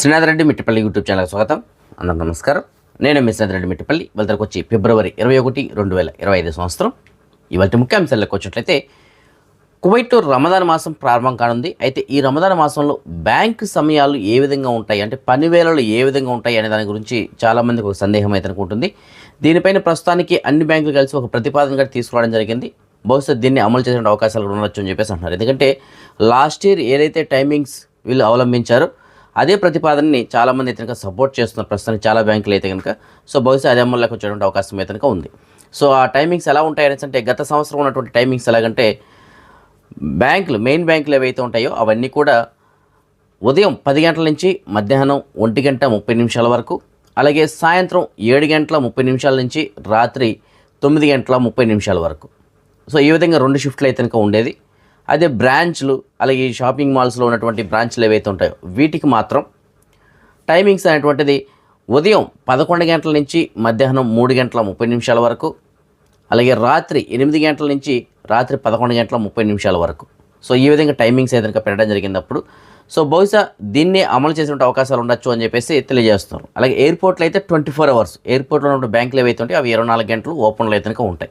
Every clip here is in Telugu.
శ్రీనాథ్ రెడ్డి మిట్టిపల్లి యూట్యూబ్ ఛానల్ స్వాగతం. అందరూ నమస్కారం. నేను మీ శ్రీనాథ్ రెడ్డి మిట్టిపల్లి. వెళ్తానికి వచ్చి ఫిబ్రవరి ఇరవై ఒకటి రెండు వేల ఇరవై ఐదు సంవత్సరం. ఇవాళ ముఖ్యాంశాలకు వచ్చినట్లయితే కువైట్ రమదాన్ మాసం ప్రారంభం కానుంది. అయితే ఈ రమదాన్ మాసంలో బ్యాంక్ సమయాలు ఏ విధంగా ఉంటాయి? అంటే పని వేళలు ఏ విధంగా ఉంటాయి అనే దాని గురించి చాలామందికి ఒక సందేహం అయితే ఉంటుంది దీనిపైన ప్రస్తుతానికి అన్ని బ్యాంకులు కలిసి ఒక ప్రతిపాదన కూడా తీసుకురావడం జరిగింది. బహుశా దీన్ని అమలు చేసే అవకాశాలు కూడా ఉండొచ్చు అని చెప్పేసి అంటున్నారు. ఎందుకంటే లాస్ట్ ఇయర్ ఏదైతే టైమింగ్స్ వీళ్ళు అవలంబించారో అదే ప్రతిపాదనని చాలామంది అయితే కనుక సపోర్ట్ చేస్తున్నారు. ప్రస్తుతానికి చాలా బ్యాంకులు అయితే కనుక. సో బహుశా అదే అమల్లోకి వచ్చేటువంటి అవకాశం అయితే కనుక ఉంది. సో ఆ టైమింగ్స్ ఎలా ఉంటాయి అంటే గత సంవత్సరం ఉన్నటువంటి టైమింగ్స్ ఎలాగంటే బ్యాంకులు మెయిన్ బ్యాంకులు ఏవైతే ఉంటాయో అవన్నీ కూడా ఉదయం పది గంటల నుంచి మధ్యాహ్నం ఒంటి గంట ముప్పై నిమిషాల వరకు అలాగే సాయంత్రం ఏడు గంటల ముప్పై నిమిషాల నుంచి రాత్రి తొమ్మిది గంటల ముప్పై నిమిషాల వరకు. సో ఈ విధంగా రెండు షిఫ్ట్లు అయితే కనుక ఉండేది. అదే బ్రాంచ్లు అలాగే ఈ షాపింగ్ మాల్స్లో ఉన్నటువంటి బ్రాంచ్లు ఏవైతే ఉంటాయో వీటికి మాత్రం టైమింగ్స్ అనేటువంటిది ఉదయం పదకొండు గంటల నుంచి మధ్యాహ్నం మూడు గంటల ముప్పై నిమిషాల వరకు అలాగే రాత్రి ఎనిమిది గంటల నుంచి రాత్రి పదకొండు గంటల ముప్పై నిమిషాల వరకు. సో ఈ విధంగా టైమింగ్స్ ఏదైనా పెట్టడం జరిగింది సో బహుశా దీన్ని అమలు చేసే అవకాశాలు ఉండొచ్చు అని చెప్పేసి తెలియజేస్తున్నారు. అలాగే ఎయిర్పోర్ట్లో అయితే ట్వంటీ ఫోర్ అవర్స్ ఎయిర్పోర్ట్లో ఉన్న బ్యాంకులు ఏవైతే ఉంటాయి అవి ఇరవై నాలుగు గంటలు ఓపెన్లో అయితే ఉంటాయి.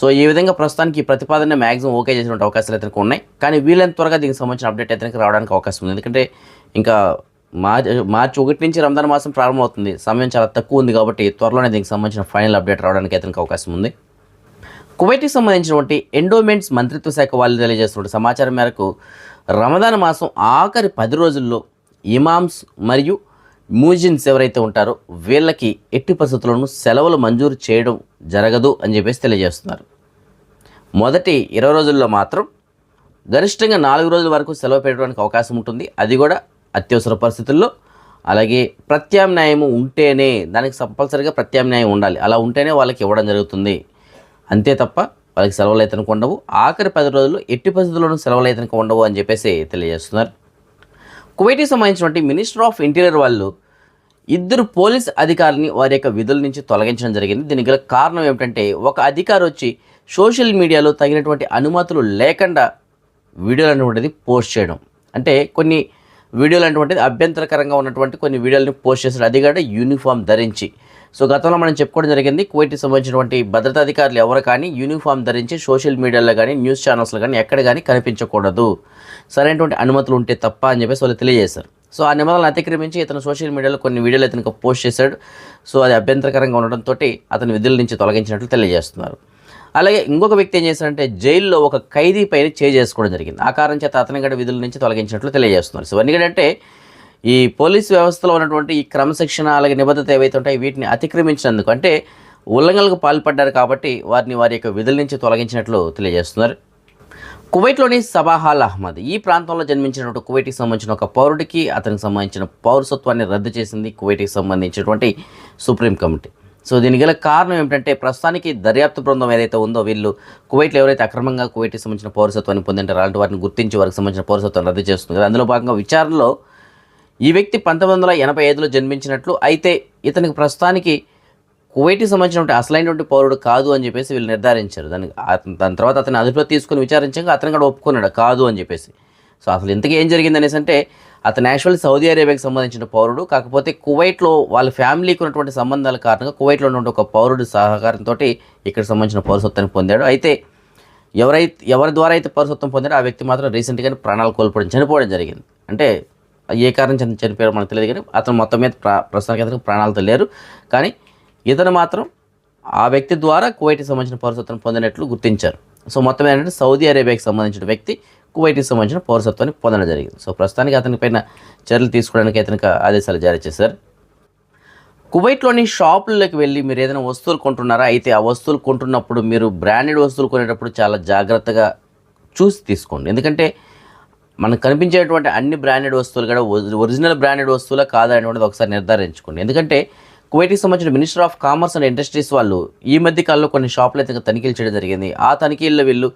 సో ఈ విధంగా ప్రస్తుతానికి ఈ ప్రతిపాదన మ్యాక్సిమం ఓకే చేసినటువంటి అవకాశాలు అయితే ఉన్నాయి. కానీ వీళ్ళని త్వరగా దీనికి సంబంధించిన అప్డేట్ అయితే రావడానికి అవకాశం ఉంది. ఎందుకంటే ఇంకా మార్చి మార్చి ఒకటి నుంచి రంజాన్ మాసం ప్రారంభమవుతుంది. సమయం చాలా తక్కువ ఉంది కాబట్టి త్వరలోనే దీనికి సంబంధించిన ఫైనల్ అప్డేట్ రావడానికి అయితే అవకాశం ఉంది. కువైట్కి సంబంధించినటువంటి ఎండోమెంట్స్ మంత్రిత్వ శాఖ వాళ్ళు తెలియజేస్తున్న సమాచారం మేరకు రమదాన్ మాసం ఆఖరి పది రోజుల్లో ఇమామ్స్ మరియు మ్యూజియన్స్ ఎవరైతే ఉంటారో వీళ్ళకి ఎట్టి పరిస్థితుల్లోనూ సెలవులు మంజూరు చేయడం జరగదు అని చెప్పేసి తెలియజేస్తున్నారు. మొదటి ఇరవై రోజుల్లో మాత్రం గరిష్టంగా నాలుగు రోజుల వరకు సెలవు పెట్టడానికి అవకాశం ఉంటుంది. అది కూడా అత్యవసర పరిస్థితుల్లో. అలాగే ప్రత్యామ్నాయము ఉంటేనే దానికి కంపల్సరిగా ప్రత్యామ్నాయం ఉండాలి. అలా ఉంటేనే వాళ్ళకి ఇవ్వడం జరుగుతుంది. అంతే తప్ప వాళ్ళకి సెలవులు అయితే ఉండవు ఆఖరి పది రోజులు ఎట్టి పరిస్థితుల్లోనూ సెలవులు అయితే ఉండవు అని చెప్పేసి తెలియజేస్తున్నారు. కువైట్కి సంబంధించినటువంటి మినిస్టర్ ఆఫ్ ఇంటీరియర్ వాళ్ళు ఇద్దరు పోలీస్ అధికారిని వారి యొక్క విధుల నుంచి తొలగించడం జరిగింది. దీనికి గల కారణం ఏమిటంటే ఒక అధికారి వచ్చి సోషల్ మీడియాలో తగినటువంటి అనుమతులు లేకుండా వీడియోలు అనేటువంటిది పోస్ట్ చేయడం. అంటే కొన్ని వీడియోలు అనేటువంటిది అభ్యంతరకరంగా ఉన్నటువంటి కొన్ని వీడియోలని పోస్ట్ చేశాడు. అది కూడా యూనిఫామ్ ధరించి సో గతంలో మనం చెప్పుకోవడం జరిగింది కువైట్కి సంబంధించినటువంటి భద్రతా అధికారులు ఎవరు కానీ యూనిఫామ్ ధరించి సోషల్ మీడియాలో కానీ న్యూస్ ఛానల్స్లో కానీ ఎక్కడ కానీ కనిపించకూడదు. సరైనటువంటి అనుమతులు ఉంటే తప్ప అని చెప్పేసి వాళ్ళు తెలియజేశారు. సో ఆ నిబంధనలు అతిక్రమించి ఇతను సోషల్ మీడియాలో కొన్ని వీడియోలు ఇతనికి పోస్ట్ చేశాడు. సో అది అభ్యంతరకరంగా ఉండడంతో అతను విధుల నుంచి తొలగించినట్లు తెలియజేస్తున్నారు. అలాగే ఇంకొక వ్యక్తి ఏం చేశారంటే జైల్లో ఒక ఖైదీ పైన చేసుకోవడం జరిగింది. ఆ కారణం చేత అతని గడ విధుల నుంచి తొలగించినట్లు తెలియజేస్తున్నారు. సో ఎందుకంటే ఈ పోలీస్ వ్యవస్థలో ఉన్నటువంటి ఈ క్రమశిక్షణ అలాగే నిబద్ధత ఏవైతే ఉంటాయి వీటిని అతిక్రమించినందుకు అంటే ఉల్లంఘనలకు పాల్పడ్డారు కాబట్టి వారిని వారి యొక్క విధుల నుంచి తొలగించినట్లు తెలియజేస్తున్నారు. కువైట్లోని సబాహాల్ అహ్మద్ ఈ ప్రాంతంలో జన్మించినటువంటి కువైట్కి సంబంధించిన ఒక పౌరుడికి అతనికి సంబంధించిన పౌరసత్వాన్ని రద్దు చేసింది కువైట్కి సంబంధించినటువంటి సుప్రీం కమిటీ. సో దీనికి గల కారణం ఏమిటంటే ప్రస్తుతానికి దర్యాప్తు బృందం ఏదైతే ఉందో వీళ్ళు కువైట్లో ఎవరైతే అక్రమంగా కువైట్కి సంబంధించిన పౌరసత్వాన్ని పొందింటారో అలాంటి వారిని గుర్తించి వారికి సంబంధించిన పౌరసత్వాన్ని రద్దు చేస్తుంది కదా అందులో భాగంగా విచారణలో ఈ వ్యక్తి పంతొమ్మిది వందల ఎనభై ఐదులో జన్మించినట్లు అయితే ఇతనికి ప్రస్తుతానికి కువైట్కి సంబంధించినటువంటి అసలైనటువంటి పౌరుడు కాదు అని చెప్పేసి వీళ్ళు నిర్ధారించారు. దానికి దాని తర్వాత అతను అదుపులో తీసుకుని విచారించగా అతను కూడా ఒప్పుకున్నాడు కాదు అని చెప్పేసి. సో అసలు ఇంతకీ ఏం జరిగింది అనేసి అంటే అతను యాక్చువల్లీ సౌదీ అరేబియాకి సంబంధించిన పౌరుడు కాకపోతే కువైట్లో వాళ్ళ ఫ్యామిలీకి ఉన్నటువంటి సంబంధాల కారణంగా కువైట్లో ఉన్నటువంటి ఒక పౌరుడు సహకారంతో ఇక్కడ సంబంధించిన పౌరసత్వాన్ని పొందాడు. అయితే ఎవరైతే ఎవరి ద్వారా అయితే పౌరసత్వం పొందాడో ఆ వ్యక్తి మాత్రం రీసెంట్గానే ప్రాణాలు కోల్పోవడం చనిపోవడం జరిగింది. అంటే ఏ కారణం చెంది చనిపోయారో మనకు తెలియదు కానీ అతను మొత్తం మీద ప్రస్తుతానికి అతనికి ప్రాణాలతో లేరు. కానీ ఇతను మాత్రం ఆ వ్యక్తి ద్వారా కువైట్కి సంబంధించిన పౌరసత్వం పొందినట్లు గుర్తించారు. సో మొత్తం ఏంటంటే సౌదీ అరేబియాకి సంబంధించిన వ్యక్తి కువైట్కి సంబంధించిన పౌరసత్వాన్ని పొందడం జరిగింది. సో ప్రస్తుతానికి అతని పైన చర్యలు తీసుకోవడానికి అతనికి ఆదేశాలు జారీ చేశారు. కువైట్లోని షాపుల్లోకి వెళ్ళి మీరు ఏదైనా వస్తువులు కొంటున్నారా? అయితే ఆ వస్తువులు కొంటున్నప్పుడు మీరు బ్రాండెడ్ వస్తువులు కొనేటప్పుడు చాలా జాగ్రత్తగా చూసి తీసుకోండి. ఎందుకంటే మనకు కనిపించేటువంటి అన్ని బ్రాండెడ్ వస్తువులు కూడా ఒరిజినల్ బ్రాండెడ్ వస్తువులా కాదా అనేటువంటిది ఒకసారి నిర్ధారించుకోండి. ఎందుకంటే కువైట్కి సంబంధించిన minister of commerce and industries వాళ్ళు ఈ మధ్య కాలంలో కొన్ని షాపులు అయితే తనిఖీలు చేయడం జరిగింది. ఆ తనిఖీల్లో వీళ్ళు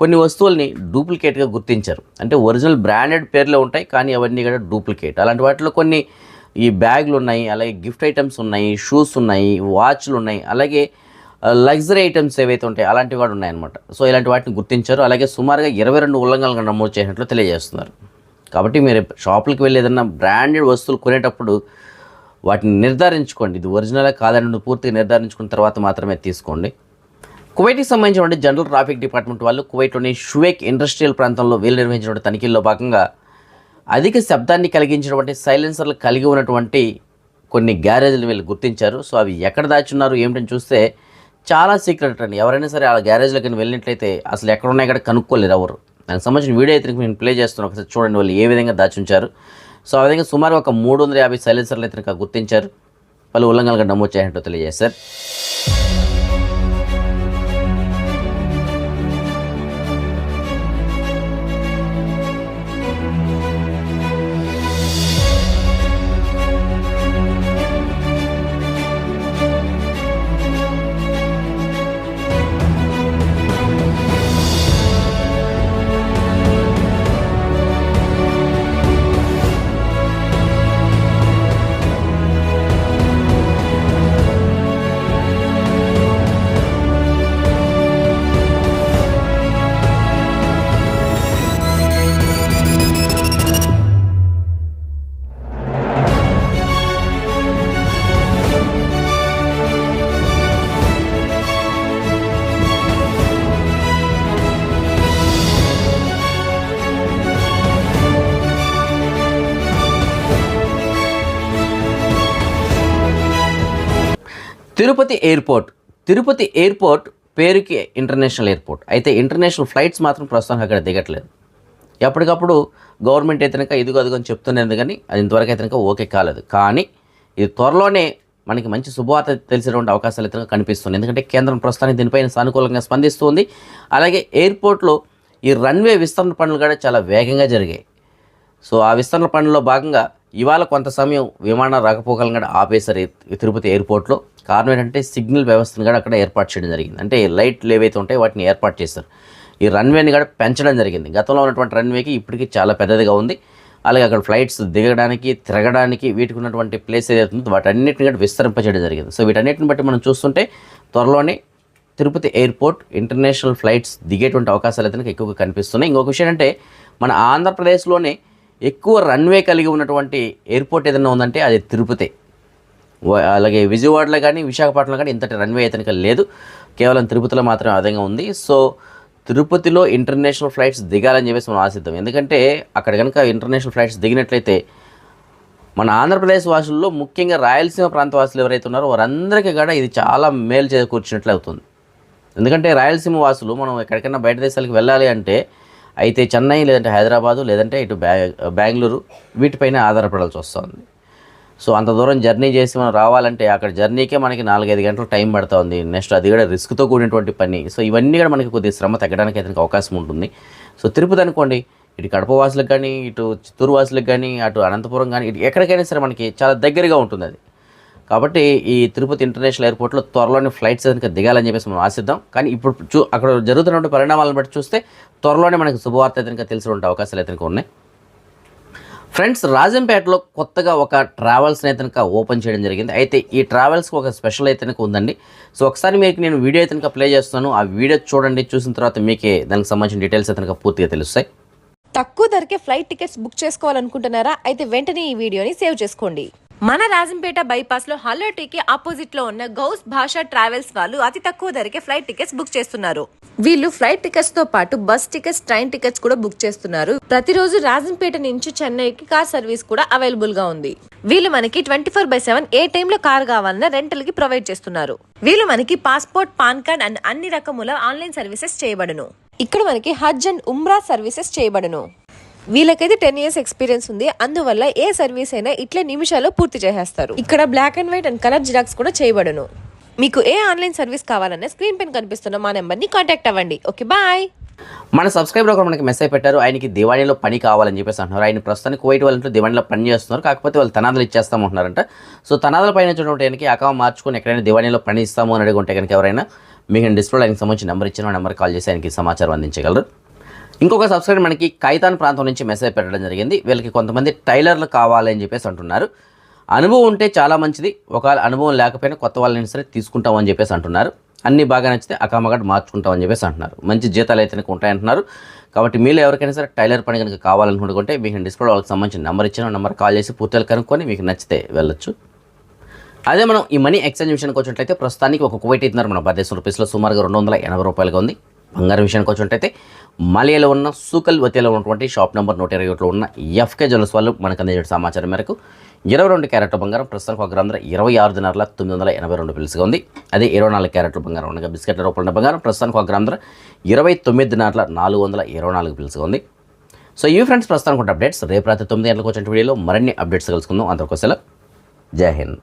కొన్ని వస్తువుల్ని డూప్లికేట్గా గుర్తించారు. అంటే ఒరిజినల్ బ్రాండెడ్ పేర్లు ఉంటాయి కానీ అవన్నీ కూడా డూప్లికేట్. అలాంటి వాటిలో కొన్ని ఈ బ్యాగులు ఉన్నాయి అలాగే గిఫ్ట్ ఐటమ్స్ ఉన్నాయి షూస్ ఉన్నాయి వాచ్లు ఉన్నాయి అలాగే లగ్జరీ ఐటమ్స్ ఏవైతే ఉంటాయో అలాంటివి కూడా ఉన్నాయన్నమాట. సో ఇలాంటి వాటిని గుర్తించారు. అలాగే సుమారుగా ఇరవై రెండు ఉల్లంఘనలు నమోదు చేసినట్లు తెలియజేస్తున్నారు. కాబట్టి మీరు షాపులకు వెళ్ళి ఏదైనా బ్రాండెడ్ వస్తువులు కొనేటప్పుడు వాటిని నిర్ధారించుకోండి. ఇది ఒరిజినల్ కాదని పూర్తిగా నిర్ధారించుకున్న తర్వాత మాత్రమే తీసుకోండి. కువైట్కి సంబంధించినటువంటి జనరల్ ట్రాఫిక్ డిపార్ట్మెంట్ వాళ్ళు కువైట్లోని షువేక్ ఇండస్ట్రియల్ ప్రాంతంలో వీళ్ళు నిర్వహించినటువంటి తనిఖీల్లో భాగంగా అధిక శబ్దాన్ని కలిగించినటువంటి సైలెన్సర్లు కలిగి ఉన్నటువంటి కొన్ని గ్యారేజ్లు వీళ్ళు గుర్తించారు. సో అవి ఎక్కడ దాచున్నారు ఏమిటని చూస్తే చాలా సీక్రెట్ అండి. ఎవరైనా సరే ఆ గ్యారేజ్లోకి వెళ్ళినట్లయితే అసలు ఎక్కడ ఉన్నాయి కూడా కనుక్కోలేరు ఎవరు. దానికి సంబంధించిన వీడియో అయితే నేను ప్లే చేస్తున్నాను. ఒకసారి చూడండి వాళ్ళు ఏ విధంగా దాచుంచారు సో ఆ విధంగా సుమారు ఒక మూడు వందల యాభై సైలెన్సర్లు అయితే గుర్తించారు. పలు ఉల్లంఘనలుగా నమోదు చేసినట్టు తెలియజేశారు. తిరుపతి ఎయిర్పోర్ట్. తిరుపతి ఎయిర్పోర్ట్ పేరుకి ఇంటర్నేషనల్ ఎయిర్పోర్ట్. అయితే ఇంటర్నేషనల్ ఫ్లైట్స్ మాత్రం ప్రస్తుతానికి అక్కడ దిగట్లేదు. ఎప్పటికప్పుడు గవర్నమెంట్ అయితే ఇదిగో అదిగో అని చెప్తున్నది కానీ అది ఇంతవరకు అయితే ఓకే కాలేదు. కానీ ఇది త్వరలోనే మనకి మంచి శుభవార్త తెలిసినటువంటి అవకాశాలు అయితే కనిపిస్తుంది ఎందుకంటే కేంద్రం ప్రస్తుతానికి దీనిపైన సానుకూలంగా స్పందిస్తుంది. అలాగే ఎయిర్పోర్ట్లో ఈ రన్వే విస్తరణ పనులు కూడా చాలా వేగంగా జరిగాయి. సో ఆ విస్తరణ పనుల్లో భాగంగా ఇవాళ కొంత సమయం విమాన రాకపోకలను కూడా ఆపేశారు తిరుపతి ఎయిర్పోర్ట్లో. కారణం ఏంటంటే సిగ్నల్ వ్యవస్థను కూడా అక్కడ ఏర్పాటు చేయడం జరిగింది. అంటే లైట్లు ఏవైతే ఉంటాయో వాటిని ఏర్పాటు చేశారు. ఈ రన్వేని కూడా పెంచడం జరిగింది. గతంలో ఉన్నటువంటి రన్వేకి ఇప్పటికీ చాలా పెద్దదిగా ఉంది. అలాగే అక్కడ ఫ్లైట్స్ దిగడానికి తిరగడానికి వీటికి ఉన్నటువంటి ప్లేస్ ఏదైతే ఉందో వాటన్నిటిని కూడా విస్తరింపచేయడం జరిగింది. సో వీటన్నిటిని బట్టి మనం చూస్తుంటే త్వరలోనే తిరుపతి ఎయిర్పోర్ట్ ఇంటర్నేషనల్ ఫ్లైట్స్ దిగేటువంటి అవకాశాలు అయితే ఎక్కువగా కనిపిస్తున్నాయి. ఇంకొక విషయం అంటే మన ఆంధ్రప్రదేశ్లోనే ఎక్కువ రన్వే కలిగి ఉన్నటువంటి ఎయిర్పోర్ట్ ఏదైనా ఉందంటే అది తిరుపతి. అలాగే విజయవాడలో కానీ విశాఖపట్నంలో కానీ ఇంతటి రన్వే అయితే లేదు. కేవలం తిరుపతిలో మాత్రమే అదనంగా ఉంది. సో తిరుపతిలో ఇంటర్నేషనల్ ఫ్లైట్స్ దిగాలని చెప్పేసి మనం ఆశిద్దాం. ఎందుకంటే అక్కడ కనుక ఇంటర్నేషనల్ ఫ్లైట్స్ దిగినట్లయితే మన ఆంధ్రప్రదేశ్ వాసుల్లో ముఖ్యంగా రాయలసీమ ప్రాంత వాసులు ఎవరైతే ఉన్నారో వారందరికీ కూడా ఇది చాలా మేలు చేకూర్చినట్లు అవుతుంది ఎందుకంటే రాయలసీమ వాసులు మనం ఎక్కడికైనా బయట దేశాలకు వెళ్ళాలి అంటే అయితే చెన్నై లేదంటే హైదరాబాదు లేదంటే ఇటు బ్యా బెంగళూరు వీటిపైన ఆధారపడాల్సి వస్తుంది. సో అంత దూరం జర్నీ చేసి మనం రావాలంటే అక్కడ జర్నీకే మనకి నాలుగైదు గంటలు టైం పడుతుంది. నెక్స్ట్ అది కూడా రిస్క్తో కూడినటువంటి పని. సో ఇవన్నీ కూడా మనకి కొద్దిగా శ్రమ తగ్గడానికి అయితే అవకాశం ఉంటుంది. సో తిరుపతి అనుకోండి ఇటు కడప వాసులకు కానీ ఇటు చిత్తూరు వాసులకు కానీ అటు అనంతపురం కానీ ఇటు ఎక్కడికైనా సరే మనకి చాలా దగ్గరగా ఉంటుంది అది. కాబట్టి ఈ తిరుపతి ఇంటర్నేషనల్ ఎయిర్పోర్ట్లో త్వరలోనే ఫ్లైట్స్ కనుక దిగాలని చెప్పేసి మనం ఆశిద్దాం. కానీ ఇప్పుడు చూ అక్కడ జరుగుతున్నటువంటి పరిణామాలను బట్టి చూస్తే త్వరలోనే మనకి శుభవార్త అయితే కనుక తెలిసినటువంటి అవకాశాలు అయితే ఉన్నాయి. ఫ్రెండ్స్ రాజంపేటలో కొత్తగా ఒక ట్రావెల్స్ని అయితే కనుక ఓపెన్ చేయడం జరిగింది. అయితే ఈ ట్రావెల్స్కి ఒక స్పెషల్ అయితే కనుక ఉందండి. సో ఒకసారి మీకు నేను వీడియో అయితే కనుక ప్లే చేస్తాను ఆ వీడియో చూడండి చూసిన తర్వాత మీకే దానికి సంబంధించిన డీటెయిల్స్ అయితే కనుక పూర్తిగా తెలుస్తాయి. తక్కువ ధరకే ఫ్లైట్ టికెట్స్ బుక్ చేసుకోవాలనుకుంటున్నారా? అయితే వెంటనే ఈ వీడియోని సేవ్ చేసుకోండి. మన రాజంపేట బైపాస్లో హలో టీకి ఆపోజిట్లో ఉన్న గౌస్ భాషా ట్రావెల్స్ వాళ్ళు అతి తక్కువ ధరకే ఫ్లైట్ టికెట్స్ బుక్ చేస్తున్నారు. వీళ్ళు ఫ్లైట్ టికెట్స్తో పాటు బస్ టికెట్స్ ట్రైన్ టికెట్స్ కూడా బుక్ చేస్తున్నారు. ప్రతిరోజు రాజంపేట నుంచి చెన్నైకి కార్ సర్వీస్ కూడా అవైలబుల్గా ఉంది. వీళ్ళు మనకి ట్వంటీ ఫోర్ బై సెవెన్ ఏ టైంలో కార్ కావాలన్నా రెంటల్కి ప్రొవైడ్ చేస్తున్నారు. వీళ్ళు మనకి పాస్పోర్ట్ పాన్ కార్డ్ అండ్ అన్ని రకముల ఆన్లైన్ సర్వీసెస్ చేయబడును. ఇక్కడ మనకి హజ్ అండ్ ఉమ్రా సర్వీసెస్ చేయబడును. వీళ్ళకైతే టెన్ ఇయర్స్ ఎక్స్పీరియన్స్ ఉంది. అందువల్ల ఏ సర్వీస్ అయినా ఇట్లే నిమిషాల్లో పూర్తి చేసేస్తారు. ఇక్కడ black and white and colour xerox కూడా చేయబడును. మీకు ఏ ఆన్లైన్ సర్వీస్ కావాలన్నా స్క్రీన్ పైన కనిపిస్తున్న మా నెంబర్ని కాంటాక్ట్ అవ్వండి. Okay bye. మన సబ్స్క్రైబర్ ఒకరు మనకి మెసేజ్ పెట్టారు ఆయనకి దివాణిలో పని కావాలని చెప్పేసి అంటున్నారు. ఆయన ప్రస్తుతానికి కువైట్ వాళ్ళంటే దివాణిలో పని చేస్తున్నారు కాకపోతే వాళ్ళు తనాదులు ఇచ్చేస్తామంటున్నారంట సో తనాదుల పైన చూడండి ఆయనకి అకామ మార్చుకొని ఎక్కడైనా దివాణిలో పని ఇస్తాము అని అడిగి ఉంటే కనుక ఎవరైనా మీకు డిస్ప్లే ఆయనకి సంబంధించిన నెంబర్ ఇచ్చిన నెంబర్ కాల్ చేసి ఆయనకి సమాచారం అందించగలరు. ఇంకొక సబ్స్క్రైబర్ మనకి కైతాన్ ప్రాంతం నుంచి మెసేజ్ పెట్టడం జరిగింది. వీళ్ళకి కొంతమంది టైలర్లు కావాలని చెప్పేసి అంటున్నారు. అనుభవం ఉంటే చాలా మంచిది. ఒకవేళ అనుభవం లేకపోయినా కొత్త వాళ్ళని సరే తీసుకుంటామని చెప్పేసి అంటున్నారు. అన్ని బాగా నచ్చితే అకామగడ్ మార్చుకుంటామని చెప్పేసి అంటున్నారు. మంచి జీతాలు అయితే ఉంటాయంటున్నారు. కాబట్టి మీరు ఎవరికైనా సరే టైలర్ పని కనుక కావాలనుకుంటే మీకు డిస్ప్లే వాళ్ళకి సంబంధించిన నెంబర్ ఇచ్చిన నెంబర్ కాల్ చేసి పూర్తిగా కనుక్కొని మీకు నచ్చితే వెళ్ళొచ్చు. అదే మనం ఈ మనీ ఎక్స్చేంజ్ విషయానికి వచ్చినట్లయితే ప్రస్తుతానికి ఒక కువైట్ అవుతున్నారు మన భారతదేశం రూపీస్లో సుమారుగా రెండు వందల ఎనభై రూపాయలుగా ఉంది. బంగారం విషయానికి వచ్చినట్టయితే మలియాలో ఉన్న సూకల్ వతిలో ఉన్నటువంటి షాప్ నెంబర్ నూట ఇరవై ఒకటిలో ఉన్న ఎఫ్కే జ్యువెల్స్ వాళ్ళు మనకు అందించిన సమాచారం మేరకు ఇరవై రెండు క్యారెట్ల బంగారం ప్రస్తుతానికి ఒక గ్రామ ఇరవై ఆరు దినార్ల తొమ్మిది వందల ఎనభై రెండు పిలుసుగా ఉంది. అదే ఇరవై నాలుగు క్యారెట్ల బంగారం ఉండగా బిస్కెట్ల రూపంలో బంగారం ప్రస్తుతానికి ఒక గ్రామ ఇరవై తొమ్మిది దినార్ల నాలుగు వందల ఇరవై నాలుగు పిలుసుగా ఉంది. సో ఈ ఫ్రెండ్స్ ప్రస్తుతానికి ఉన్న అప్డేట్స్. రేపు రాత్రి తొమ్మిది గంటలకు వచ్చిన వీడియోలో మరిన్ని అప్డేట్స్ కలుసుకుందాం. అందరికోసం జై హింద్.